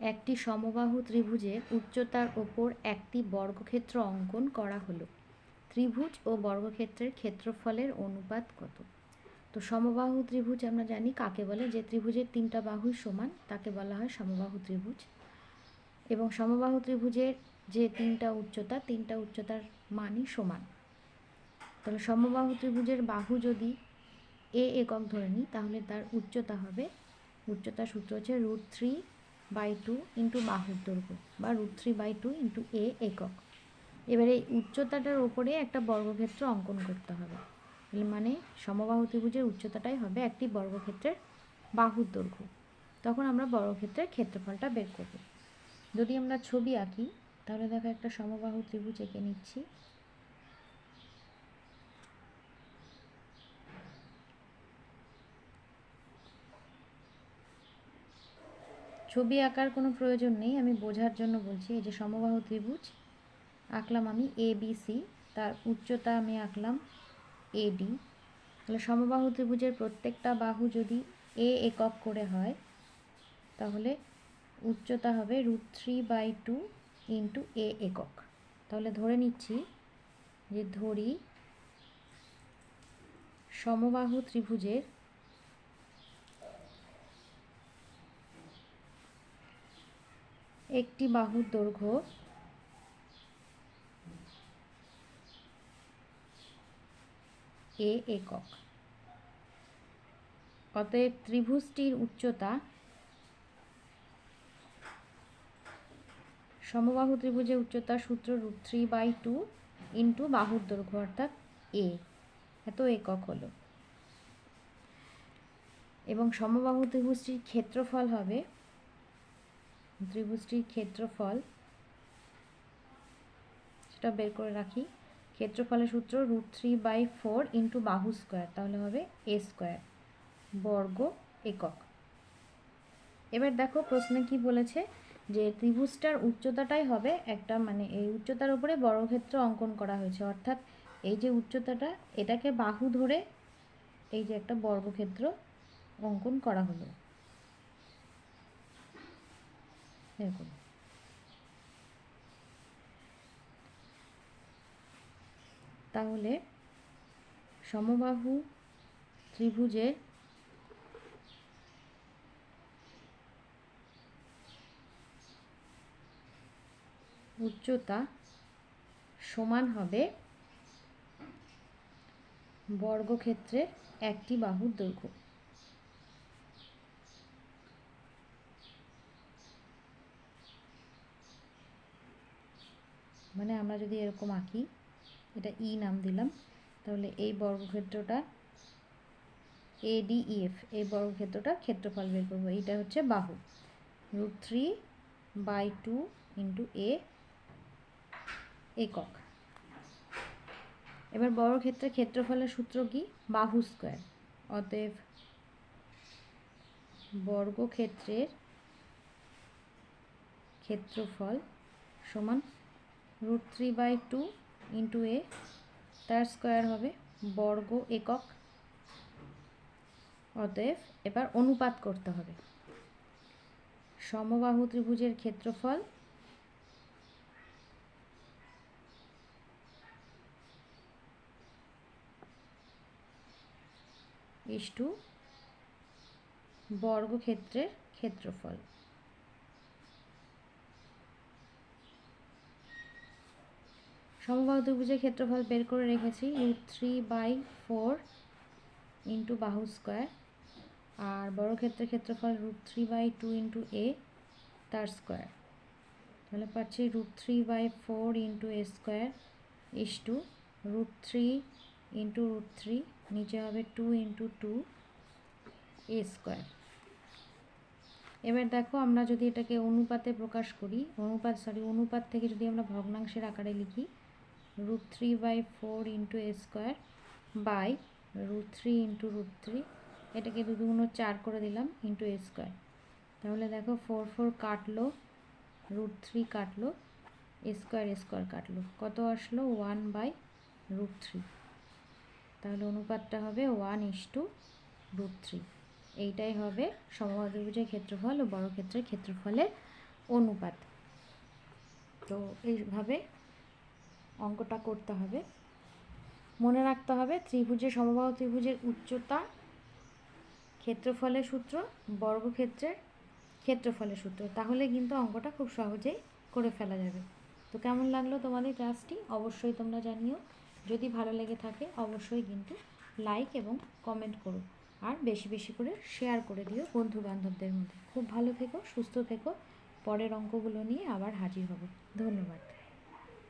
একটি সমবাহু ত্রিভুজের উচ্চতার ওপর একটি বর্গক্ষেত্র অঙ্কন করা হলো। ত্রিভুজ ও বর্গক্ষেত্রের ক্ষেত্রফলের অনুপাত কত? তো সমবাহু ত্রিভুজ আমরা জানি কাকে বলে? যে ত্রিভুজের তিনটা বাহুই সমান, তাকে বলা হয় সমবাহু ত্রিভুজ। এবং সমবাহু ত্রিভুজের যে তিনটা উচ্চতা, তিনটা উচ্চতার মানই সমান। তাহলে সমবাহু ত্রিভুজের বাহু যদি এ একক ধরে নিই, তাহলে তার উচ্চতা হবে উচ্চতার সূত্র হচ্ছে root three by two into বাহুর দৈর্ঘ্য বা root three by two into a একক। এবারে এই উচ্চতাটার ওপরে একটা বর্গক্ষেত্র অঙ্কন করতে হবে। মানে সমবাহু ত্রিভুজের উচ্চতাটাই হবে একটি বর্গক্ষেত্রের বাহুর দৈর্ঘ্য। তখন আমরা বর্গক্ষেত্রের ক্ষেত্রফলটা বের করব। যদি আমরা ছবি আঁকি, তাহলে দেখো একটা সমবাহু ত্রিভুজ এঁকে নিচ্ছি। ছবি আঁকার কোনো প্রয়োজন নেই, আমি বোঝার জন্য বলছি, এই যে সমবাহু ত্রিভুজ, আঁকলাম আমি এ বি সি তার উচ্চতা আমি আঁকলাম এ ডি তাহলে সমবাহু ত্রিভুজের প্রত্যেকটা বাহু যদি এ একক করে হয়, তাহলে উচ্চতা হবে root three by two into a একক। তাহলে ধরে নিচ্ছি যে ধরি সমবাহু ত্রিভুজের একটি বাহুর দৈর্ঘ্য। এ একক। অতএব ত্রিভুজটির উচ্চতা সমবাহু ত্রিভুজের উচ্চতা সূত্র root three by two into বাহুর দৈর্ঘ্য অর্থাৎ এ। এত একক হলো। এবং সমবাহু ত্রিভুজটির ক্ষেত্রফল হবে ত্রিভুজটির ক্ষেত্রফল, সেটা বের করে রাখি, ক্ষেত্রফলের সূত্র root three by four into বাহু স্কোয়ার তাহলে হবে এ স্কোয়ার বর্গ একক। এবার দেখো প্রশ্নে কি বলেছে যে ত্রিভুজটার উচ্চতাটাই হবে একটা মানে এই উচ্চতার উপরে বর্গক্ষেত্র অঙ্কন করা হয়েছে, অর্থাৎ এই যে উচ্চতাটা, এটাকে বাহু ধরে এই যে একটা বর্গক্ষেত্র অঙ্কন করা হলো। এরকম তাহলে সমবাহু ত্রিভুজের উচ্চতা সমান হবে বর্গক্ষেত্রের একটি বাহুর দৈর্ঘ্য। মানে আমরা যদি এরকম আঁকি, এটা ই নাম দিলাম, তাহলে এই বর্গক্ষেত্রটা এ ডি এফ এই বর্গক্ষেত্রটা ক্ষেত্রফল বের করব। এইটা হচ্ছে বাহু। Root three by two into a একক। এবার বর্গক্ষেত্রের ক্ষেত্রফলের সূত্র কি? বাহু স্কোয়ার। অতএব বর্গক্ষেত্রের ক্ষেত্রফল সমান root three by two into a, তার স্কোয়ার হবে বর্গ একক অতএব এবার অনুপাত করতে হবে। সমবাহু ত্রিভুজের ক্ষেত্রফল ইস টু বর্গক্ষেত্রের ক্ষেত্রফল। সমবাহু ত্রিভুজের ক্ষেত্রফল বের করে রেখেছি root three by four into বাহু স্কোয়ার আর বর্গক্ষেত্রের ক্ষেত্রফল root three by two into a তার স্কোয়ার তাহলে পাচ্ছি root three by four into a square is two root three into root three নিচে হবে two into two a square এবার দেখো আমরা যদি এটাকে অনুপাতে প্রকাশ করি, অনুপাত সরি অনুপাত থেকে যদি আমরা ভগ্নাংশের আকারে লিখি root three by four into a square by root three into root three এটাকে দুগুণ চার করে দিলাম ইন্টু এ স্কোয়ার তাহলে দেখো ফোর ফোর কাটলো রুট থ্রি কাটলো স্কোয়ার স্কোয়ার কাটলো। কত আসলো? ওয়ান বাই রুট থ্রি তাহলে অনুপাতটা হবে one is two root three এইটাই হবে সমবাহুত্রিভুজের ক্ষেত্রফল ও বর্গক্ষেত্রের ক্ষেত্রফলের অনুপাত। তো এইভাবে অঙ্কটা করতে হবে। মনে রাখতে হবে ত্রিভুজের সমবাহু ত্রিভুজের উচ্চতা ক্ষেত্রফলের সূত্র, বর্গক্ষেত্রের ক্ষেত্রফলের সূত্র। তাহলে কিন্তু অঙ্কটা খুব সহজেই করে ফেলা যাবে। তো কেমন লাগল তোমাদের ক্লাসটি? অবশ্যই তোমরা জানিও। যদি ভালো লেগে থাকে অবশ্যই কিন্তু লাইক এবং কমেন্ট করো। আর বেশি বেশি করে শেয়ার করে দিও বন্ধু বান্ধবদের মধ্যে। খুব ভালো থেকো, সুস্থ থেকো। পরের অঙ্কগুলো নিয়ে আবার হাজির হব। ধন্যবাদ।